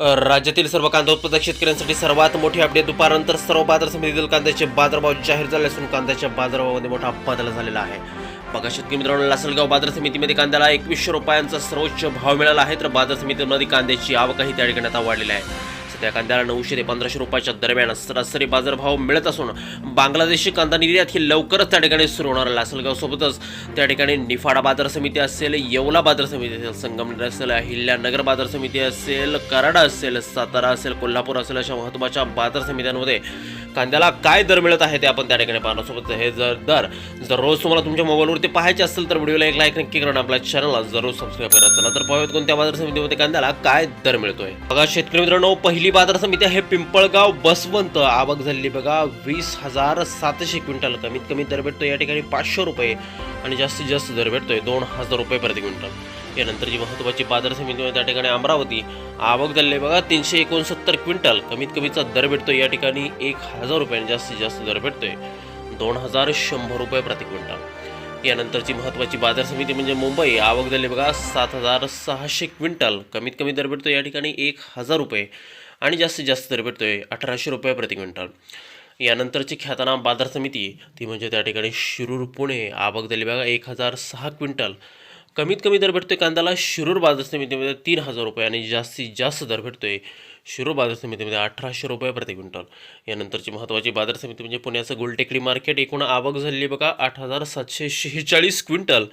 राज्यातील सर्व कांदा उत्पादक शेतकऱ्यांसाठी सर्वात मोठी अपडेट दुपारनंतर सर्व बाजार समितीतील कांद्याचे बाजारभाव जाहीर झाले असून कांद्याच्या बाजारभावामध्ये मोठा बदल झालेला आहे. बघा शेतकरी मित्रांनो लासलगाव बाजार समितीमध्ये कांद्याला एकवीसशे रुपयांचा सर्वोच्च भाव मिळाला आहे तर बाजार समितीमध्ये कांद्याची आवकही त्या ठिकाणी आता वाढलेली आहे. सध्या कांद्याला नऊशे ते पंधराशे रुपयाच्या दरम्यान सरासरी बाजारभाव मिळत असून बांगलादेशी कांदा निर्यात ही लवकरच त्या ठिकाणी सुरू होणार लासलगावसोबतच त्या ठिकाणी निफाडा बाजार समिती असेल येवला बाजार समिती असेल संगमनेर असेल अहिल्यानगर बाजार समिती असेल कराडा असेल सातारा असेल कोल्हापूर असेल अशा महत्त्वाच्या बाजार समित्यांमध्ये कांद्याला काय दर मिळत आहे ते आपण त्या ठिकाणी पाहणार सोबत हे जर दर जर रोज तुम्हाला तुमच्या मोबाईलवरती पाहायचे असेल तर व्हिडिओला एक लाईक नक्की करून आपल्या चॅनलला जरूर सबस्क्राईब करा. चला तर पाहूयात कोणत्या बाजार समितीमध्ये कांद्याला काय दर मिळतोय. बघा शेतकरी मित्रांनो पहिली बाजार समिती आहे पिंपळगाव बसवंत. आवक झालेली बघा वीस हजार सातशे क्विंटल. कमीत कमी दर भेटतो या ठिकाणी पाचशे रुपये आणि जास्तीत जास्त दर भेटतोय दोन हजार रुपये प्रति क्विंटल. यानंतरची महत्त्वाची बाजार समिती त्या ठिकाणी अमरावती आवक झालेली बघा तीनशे एकोणसत्तर क्विंटल कमीत कमीचा दर भेटतोय. या ठिकाणी एक हजार रुपये आणि जास्तीत जास्त दर भेटतोय. दोन हजार शंभर रुपये प्रति क्विंटल. यानंतरची महत्त्वाची बाजार समिती म्हणजे मुंबई. आवक झाली बघा सात हजार सहाशे क्विंटल कमीत कमी दर भेटतोय. या ठिकाणी एक हजार रुपये आणि जास्तीत जास्त दर भेटतोय अठराशे रुपये प्रति क्विंटल. यानंतरची ख्यातनाम बाजार समिती ती म्हणजे त्या ठिकाणी शिरूर पुणे आवक झाली बघा एक हजार सहा क्विंटल. कमीत कमी दर भेटतोय कांद्याला. शिरूर बाजार समितीमध्ये तीन हजार रुपये आणि जास्तीत जास्त दर भेटतोय शिरूर बाजार समितीमध्ये अठराशे रुपये प्रति क्विंटल. यानंतरची महत्त्वाची बाजार समिती म्हणजे पुण्याचं गुलटेकडी मार्केट. एकूण आवक झालेली बघा आठ हजार सातशे शेहेचाळीस क्विंटल.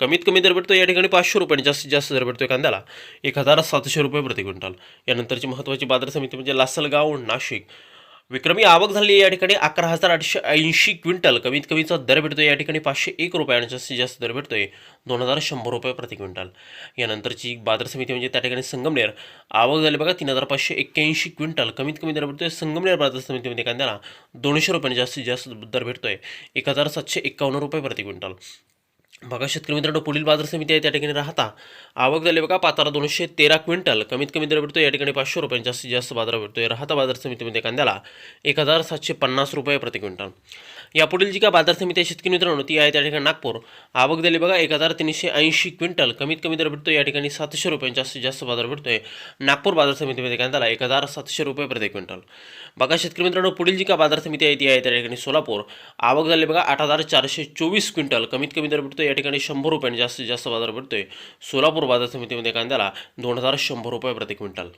कमीत कमी दर भेटतो या ठिकाणी पाचशे रुपये आणि जास्तीत जास्त दर भेटतोय कांद्याला. एक हजार सातशे रुपये प्रति क्विंटल. यानंतरची महत्त्वाची बाजार समिती म्हणजे लासलगाव नाशिक. विक्रमी आवक झाली या ठिकाणी अकरा हजार आठशे ऐंशी क्विंटल. कमीत कमीचा दर भेटतो या ठिकाणी पाचशे एक रुपये आणि जास्तीत जास्त दर भेटतोय दोन हजार शंभर रुपये प्रति क्विंटल. यानंतरची बाजार समिती म्हणजे त्या ठिकाणी संगमनेर. आवक झाली बघा तीन हजार पाचशे एक्क्याऐंशी क्विंटल. कमीत कमी दर भेटतोय संगमनेर बाजार समितीमध्ये कांद्याला दोनशे रुपयाने जास्तीत जास्त दर भेटतोय. एक हजार सातशे एक्कावन्न रुपये प्रति क्विंटल. बघा शेतकरी मित्रांनो पुढील बाजार समिती आहे त्या ठिकाणी राहता. आवक झाली बघा पातारा दोनशे तेरा क्विंटल. कमीत कमी दर भेटतो या ठिकाणी पाचशे रुपये जास्तीत जास्त बाजार भेटतो राहता बाजार समितीमध्ये कांद्याला एक हजार सातशे पन्नास रुपये प्रति क्विंटल. यापुढील जी काय बाजार समिती आहे शेतकरी मित्रांनो ती आहे त्या ठिकाणी नागपूर. आवक झाली बघा एक हजार तीनशे ऐंशी क्विंटल. कमीत कमी दर भेटतो या ठिकाणी सातशे रुपये जास्तीत जास्त बाजार भेटतोय. नागपूर बाजार समितीमध्ये कांद्याला एक हजार सातशे रुपये प्रति क्विंटल. बघा शेतकरी मित्रांनो पुढील जी का बाजार समिती आहे ती आहे त्या ठिकाणी सोलापूर. आवक झाली बघा आठ हजार चारशे चोवीस क्विंटल. कमीत कमी दर भेटतो या ठिकाणी शंभर रुपयांनी जास्तीत जास्त बाजार भेटतोय. सोलापूर बाजार समितीमध्ये कांद्याला दोन हजार शंभर रुपये प्रति क्विंटल.